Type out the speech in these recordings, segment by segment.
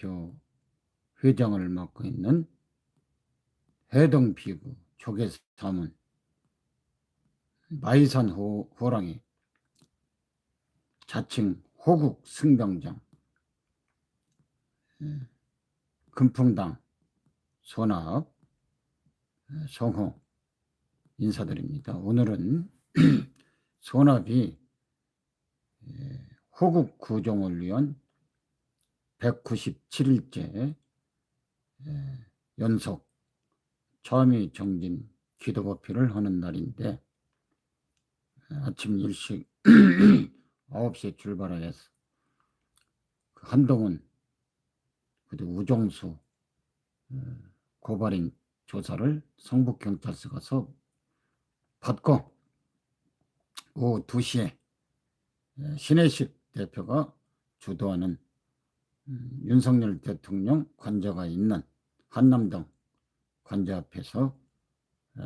대표 회장을 맡고 있는 해동비구 조계사문 마이산 호, 호랑이 자칭 호국 승병장 예, 금풍당 예, 성호 인사드립니다. 오늘은 예, 호국 구종을 위한 197일째 예, 연속 처음이 정진 기도법회를 하는 날인데 예, 아침 일식 9시에 출발하여서 그 한동훈 그리고 우종수 어, 고발인 조사를 성북경찰서 가서 받고 오후 2시에 예, 신혜식 대표가 주도하는 음, 윤석열 대통령 관저가 있는 한남동 관저 앞에서 어,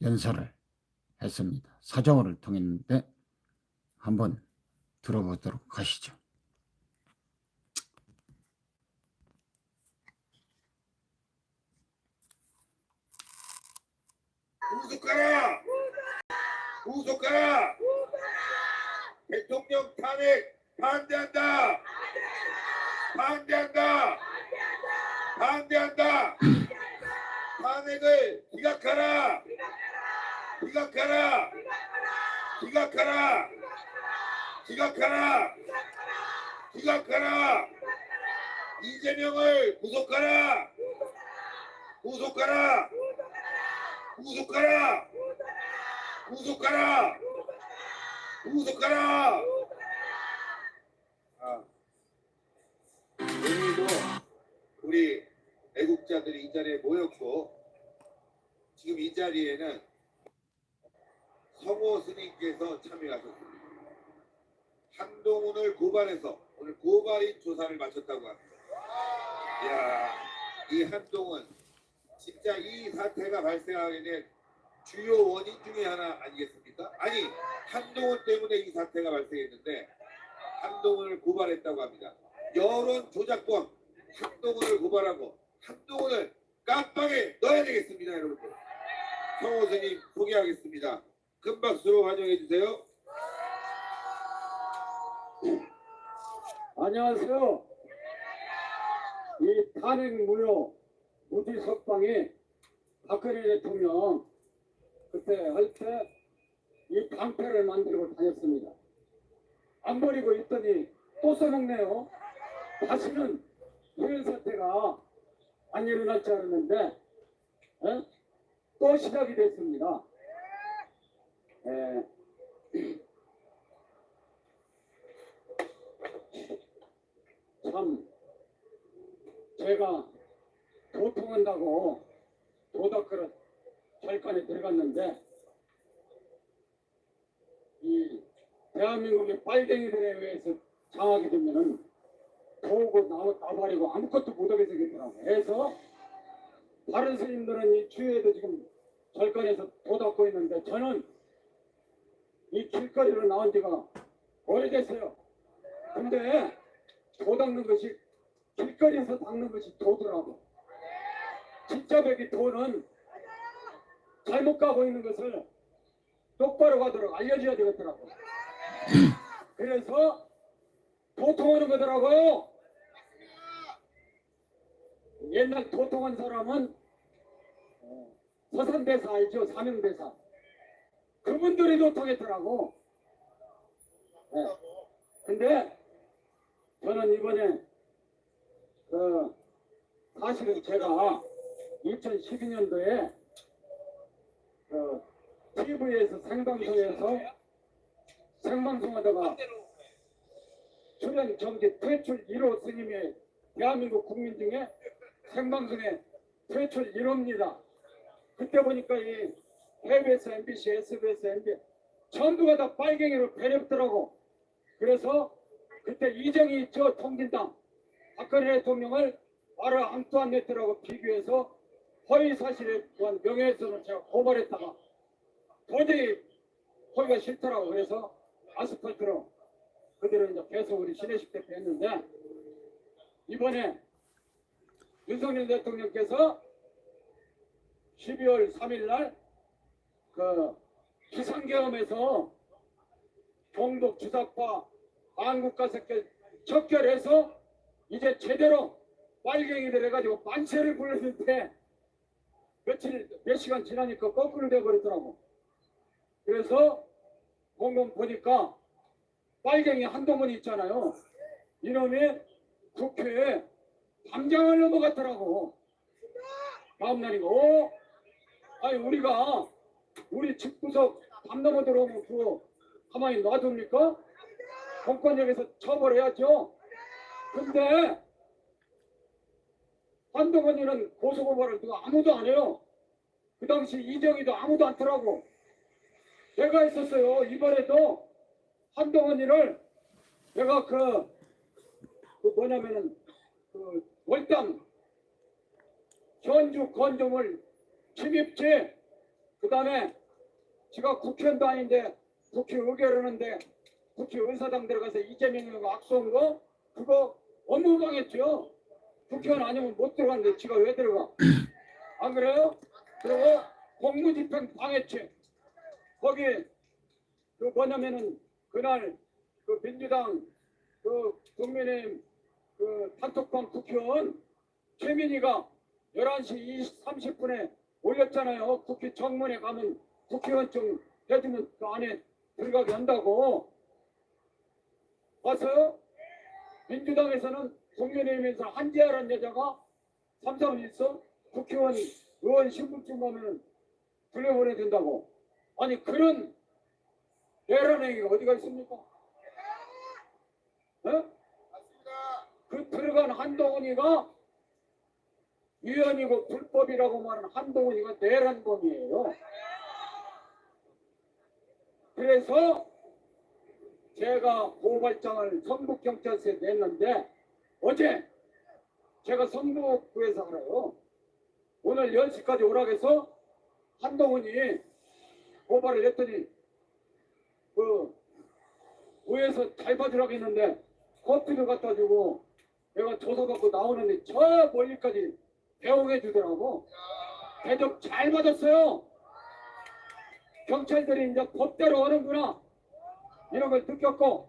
연설을 했습니다. 사정을 통했는데 한번 들어보도록 하시죠. 구속하라! 구속하라! 대통령 탄핵 반대한다! 반대한다! 반대한다! 탄핵을 기각하라! 기각하라! 기각하라! 기각하라! 기각하라! 이재명을 구속하라! 구속하라! 구속하라! 구속하라! 구속하라! 우리 애국자들이 이 자리에 모였고 지금 이 자리에는 성호 스님께서 참여하셨습니다. 한동훈을 고발해서 오늘 고발인 조사를 마쳤다고 합니다. 이야, 이 한동훈 진짜 이 사태가 발생하게 된 주요 원인 중에 하나 아니겠습니까? 아니 한동훈 때문에 이 사태가 발생했는데 한동훈을 고발했다고 합니다. 여론 조작범 한동훈을 고발하고 한동훈을 깜빵에 넣어야 되겠습니다, 여러분들. 성호 스님 소개하겠습니다. 큰 박수로 환영해 주세요. 안녕하세요. 이 탄핵 무효 무지 석방이 박근혜 대통령 그때 할 때 이 방패를 만들고 다녔습니다. 안 버리고 있더니 또 써먹네요. 다시는 이런 사태가 안 일어날 줄 알았는데 에? 또 시작이 됐습니다. 에, 참 제가 도통한다고 도덕그릇 절간에 들어갔는데 이 대한민국의 빨갱이들에 의해서 장하게 되면은 도고 나- 나발이고 아무것도 못하게 되겠더라고 해서 다른 스님들은 이 주위에도 지금 절간에서 도닦고 있는데 저는 이 길거리로 나온 지가 오래됐어요 근데 도 닦는 것이 길거리에서 닦는 것이 도더라고. 진짜 백이 도는 잘못 가고 있는 것을 똑바로 가도록 알려줘야 되겠더라고. 그래서 도통하는 거더라고요. 옛날 도통한 사람은 어, 서산대사 알죠? 사명대사. 그분들이 도통했더라고. 네. 근데 저는 이번에 그 사실은 제가 2012년도에 그 TV에서 생방송에서 생방송하다가 출연 정지 퇴출 1호 스님의 대한민국 국민 중에 생방송에 퇴출 1호입니다. 그때 보니까 이 KBS, MBC, SBS, MB 전부가 다 빨갱이로 배렵더라고. 그래서 그때 이정희 저 통진당 박근혜 대통령을 마르 앙투안네트라고 비교해서 허위 사실에 대한 명예훼손을 제가 고발했다가 도저히 허위가 싫더라고 그래서 아스팔트로 그대로 이제 계속 우리 신혜식 대표 했는데 이번에 윤석열 대통령께서 12월 3일 날그 기상계엄에서 경북 주사파 한국가석결 척결해서 이제 제대로 빨갱이들 해가지고 만세를 불렀는데 며칠 몇 시간 지나니까 거꾸로 돼버리더라고. 그래서 공공 보니까 빨갱이 한동훈이 있잖아요. 이놈이 국회에 당장을 넘어갔더라고. 다음날이고, 어? 아니, 우리가, 우리 집구석 담 넘어 들어오면 그거 가만히 놔둡니까? 공권력에서 처벌해야죠. 근데, 한동훈이는 고소고발을 누가 아무도 안 해요. 그 당시 이정희도 아무도 안 더라고. 내가 있었어요. 이번에도 한동훈이를 내가 그, 그 뭐냐면은 그 월당 현주 건조물 침입죄 그 다음에 제가 국회의원도 아닌데 국회 의결하는데 국회 의사당 들어가서 이재명이가 악수한 거 그거 업무방했죠. 국회의원 아니면 못 들어갔는데 지가 왜 들어가? 안 그래요? 그리고 공무집행 방해죄. 거기 그 뭐냐면은 그날 그 민주당 그 국민의힘 그 단톡방 국회의원 최민희가 11시 20, 30분에 올렸잖아요. 국회 정문에 가면 국회의원증 해주면 그 안에 들어가게 한다고. 봤어요? 민주당에서는 국민의힘에서 한지아라는 여자가 3, 3, 1서 국회의원 의원 신분증 보면 돌려보내야 된다고. 아니 그런 내란 행위가 어디가 있습니까? 어? 그 들어간 한동훈이가 위헌이고 불법이라고 말하는 한동훈이가 내란범이에요. 그래서 제가 고발장을 성북경찰서에 냈는데 어제 제가 성북구에서 알아요. 오늘 10시까지 오라고 해서 한동훈이 고발을 했더니 그 구에서 잘 봐주라고 했는데 커피를 갖다 주고 내가 조서 받고 나오는데 저 멀리까지 배웅해 주더라고. 대접 잘 받았어요. 경찰들이 이제 법대로 하는구나. 이런 걸 느꼈고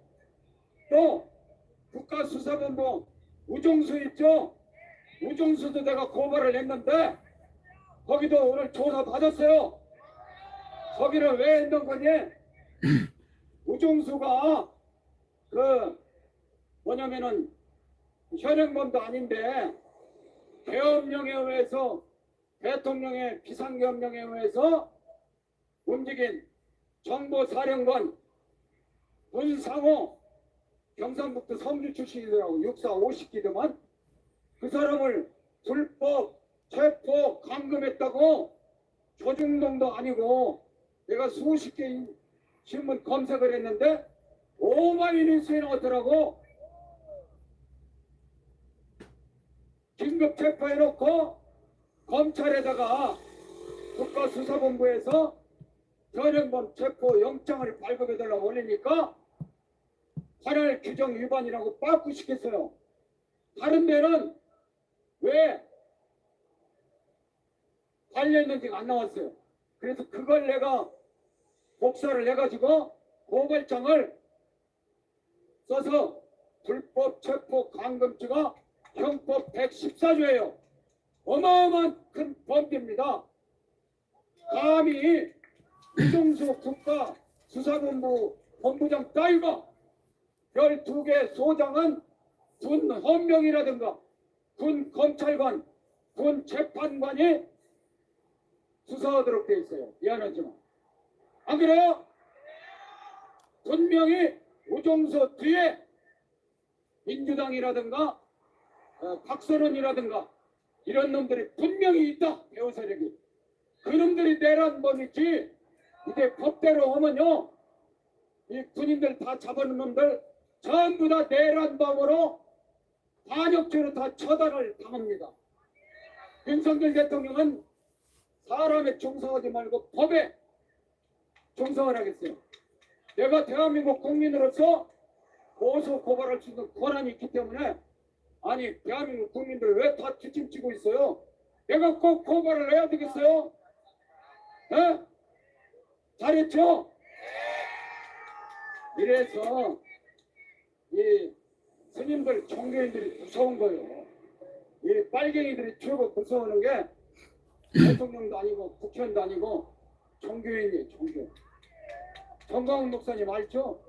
또 국가수사본부 우종수 있죠? 우종수도 내가 고발을 했는데 거기도 오늘 조사 받았어요. 거기를 왜 했던 거니? 우종수가 그 뭐냐면은 현행범도 아닌데 계엄령에 의해서 대통령의 비상계엄령에 의해서 움직인 정보사령관 문상호 경상북도 성주 출신이더라고. 육사 50기더만. 그 사람을 불법 체포 감금했다고 조중동도 아니고 내가 수십 개 인- 신문 검색을 했는데 오마이뉴스에 나왔더라고 긴급 체포해놓고 검찰에다가 국가수사본부에서 현행범 체포 영장을 발급해달라고 올리니까 관할 규정 위반이라고 빠꾸시켰어요. 다른 데는 왜 관련된지가 안 나왔어요. 그래서 그걸 내가 복사를 해가지고 고발장을 써서 불법 체포 감금죄가 형법 114조예요. 어마어마한 큰 범죄입니다. 감히 이종수 국가 수사본부 본부장 따위가 12개 소장은 군 헌병이라든가 군 검찰관, 군 재판관이 수사하도록 돼 있어요. 미안하지만. 안 그래요? 분명히 우종수 뒤에 민주당이라든가 어, 박선원이라든가 이런 놈들이 분명히 있다 배우 세력이. 그놈들이 내란 범이지 이제 법대로 하면요 이 군인들 다 잡아놓은 놈들 전부 다 내란 범으로 반역죄로 다 처단을 당합니다. 윤석열 대통령은 사람에 충성하지 말고 법에 충성을 하겠어요. 내가 대한민국 국민으로서 고소 고발할 수 있는 권한이 있기 때문에 아니 대한민국 국민들 왜 다 뒤짐지고 있어요? 내가 꼭 고발을 해야 되겠어요? 에? 잘했죠? 이래서 이 스님들 종교인들이 무서운 거예요. 이 빨갱이들이 최고 무서워하는 게 대통령도 아니고 국회의원도 아니고 종교인이에요. 종교. 정광훈 목사님 알죠?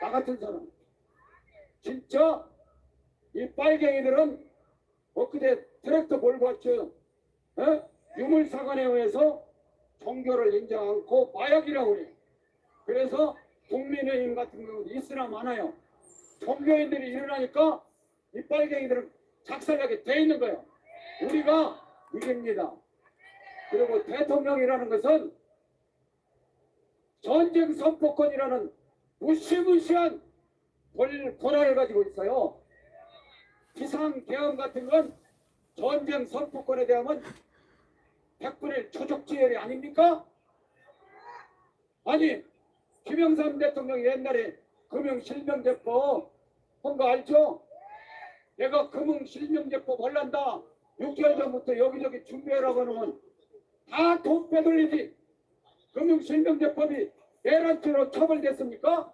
나 같은 사람. 진짜 이 빨갱이들은 엊그제 트랙터 왔죠. 에? 유물사관에 의해서 종교를 인정 않고 마약이라고 그래요. 그래서 국민의힘 같은 경우도 있으나 많아요. 종교인들이 일어나니까 이 빨갱이들은 작살나게 돼 있는 거예요. 우리가 이깁니다. 그리고 대통령이라는 것은 전쟁 선포권이라는 무시무시한 권- 권한을 가지고 있어요. 비상 계엄 같은 건 전쟁 선포권에 대하면 100분의 1 초족지혈이 아닙니까? 아니 김영삼 대통령이 옛날에 금융실명제법 한 거 알죠? 내가 금융실명제법 할란다 6개월 전부터 여기저기 준비하라고 하면 다돈 빼돌리지 금융실명제법이 내란죄로 처벌됐습니까?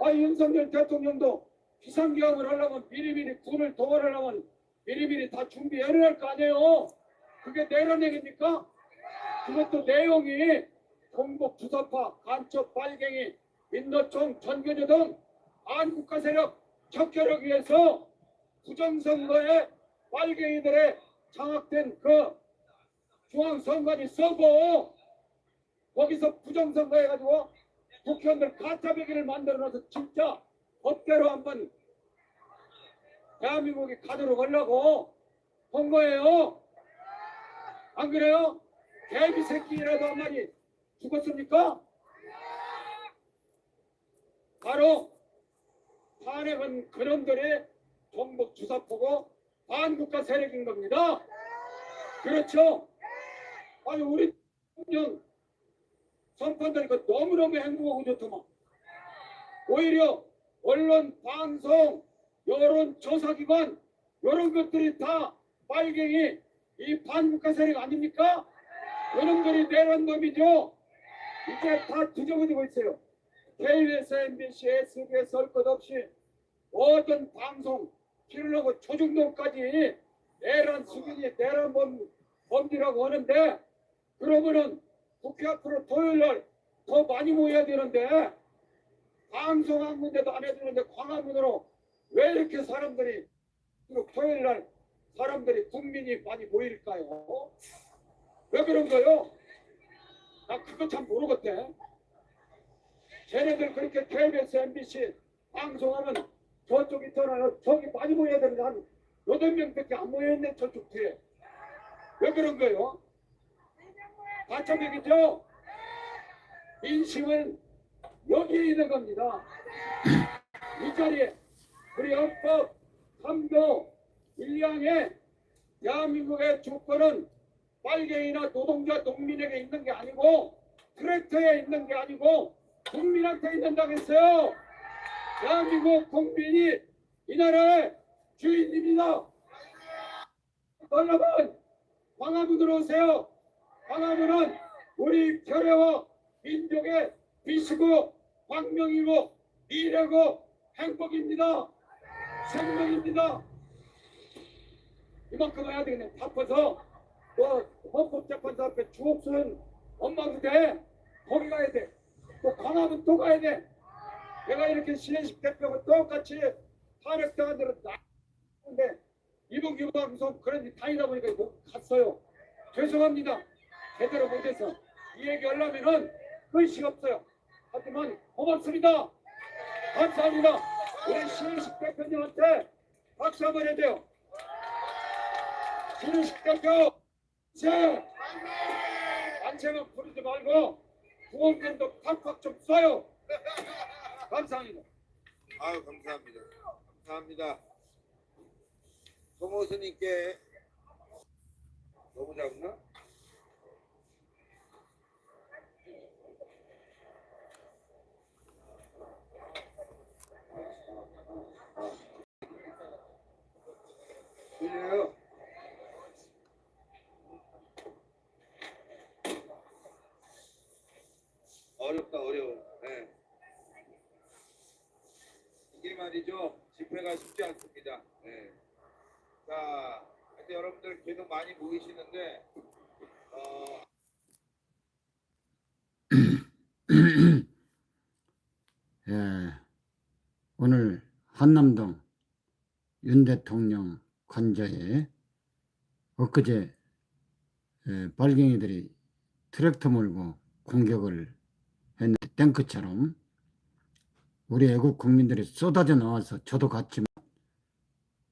아 윤석열 대통령도 비상계엄을 하려면 미리미리 돈을 동원하려면 미리미리 다 준비해야 할 거 아니에요 그게 내란 얘기입니까? 그것도 내용이 공복 주사파, 간첩, 빨갱이, 민노총, 전교조 등 안국가 세력 척결하기 위해서 부정선거에 빨갱이들의 장악된 그 중앙선관위 서버 거기서 부정선거 해가지고 국회의원들 가짜배기를 만들어놔서 진짜 법대로 한번 대한민국이 가도록 하려고 한 거예요. 안 그래요? 개비 새끼라도 한 마리 죽었습니까? 바로 탄핵은 그놈들의 종북 주사포고 반국가 세력인 겁니다. 그렇죠? 아니 우리 대통령 선판다니까 너무너무 행복하고 좋더만 오히려 언론, 방송, 여론 조사기관 이런 것들이 다 빨갱이 이 반국가 세력 아닙니까? 이놈들이 내란 놈이죠. 이제 다 뒤집어지고 있어요. KBS, MBC, SBS 할것 없이 모든 방송 키르려고 초중동까지 내란 수준이 내란 범, 범죄라고 하는데 그러면은 국회 앞으로 토요일 날 더 많이 모여야 되는데 방송 한 군데도 안 해주는데 광화문으로 왜 이렇게 사람들이 토요일 날 사람들이 국민이 많이 모일까요? 왜 그런 거요? 나 그거 참 모르겠대. 쟤네들 그렇게 KBS, MBC 방송하면 저쪽 있잖아요. 저기 많이 모여야 되는데 한 여덟 명밖에 안 모여있네 저쪽 뒤에. 왜 그런 거요? 가짜맥이죠? 인심은 여기에 있는 겁니다. 이 자리에 우리 헌법 3도 1항에 대한민국의 주권은 빨갱이나 노동자 농민에게 있는 게 아니고 트랙터에 있는 게 아니고 국민한테 있는다고 했어요. 대한민국 국민이 이 나라의 주인입니다. 여러분 광화문으로 오세요. 광화문은 우리 결의와 민족의 빛이고 광명이고 미래고 행복입니다. 생명입니다. 이만큼 해야 되겠네. 바빠서 또 헌법재판소 앞에 주옥순 엄마도 돼. 거기 가야 돼. 또 광화문 또 가야 돼. 내가 이렇게 신혜식 대표가 똑같이 탄핵당한 대로 나는데 이동규 방송 그런 데 다니다 보니까 못 갔어요. 죄송합니다. 제대로 못해서 이 얘기 하려면은 의식 없어요. 하지만 고맙습니다. 감사합니다. 우리 신혜식 대표님한테 박수 한번 해야 돼요. 신혜식 대표, 제 안채만 부르지 말고 구원견도 팍팍 좀 쏴요. 감사합니다. 아유 감사합니다. 감사합니다. 송호 스님께 너무 작나? 어렵다 어려워. 네. 이게 말이죠. 집회가 쉽지 않습니다. 네. 자, 하여튼 여러분들 계속 많이 모이시는데 어. 예, 오늘 한남동 윤 대통령 관저에 엊그제 예, 발갱이들이 트랙터 몰고 공격을 했는데 탱크처럼 우리 애국 국민들이 쏟아져 나와서 저도 갔지만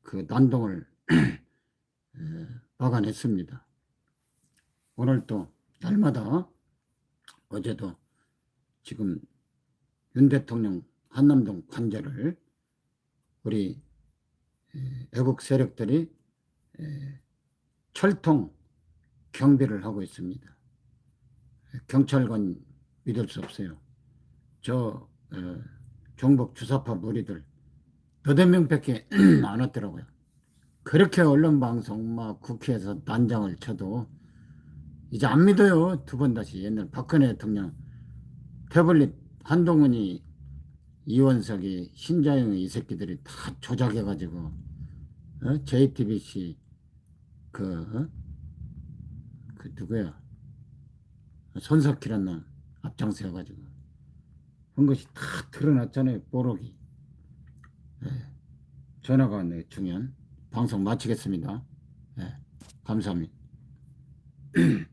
그 난동을 예, 막아냈습니다. 오늘 또 날마다 어제도 지금 윤 대통령 한남동 관저를 우리 에, 애국 세력들이 에, 철통 경비를 하고 있습니다. 경찰관 믿을 수 없어요. 저 어, 종북 주사파 무리들 너댓 명밖에 안 왔더라고요. 그렇게 언론 방송 막 국회에서 난장을 쳐도 이제 안 믿어요. 두 번 다시 옛날 박근혜 대통령 태블릿 한동훈이 이원석이 신자영이 이 새끼들이 다 조작해가지고 어? JTBC 그, 어? 그 누구야 손석희란 놈 앞장서 해가지고. 한 것이 다 드러났잖아요 뽀록이. 예. 전화가 왔네요 중요한. 방송 마치겠습니다. 예. 감사합니다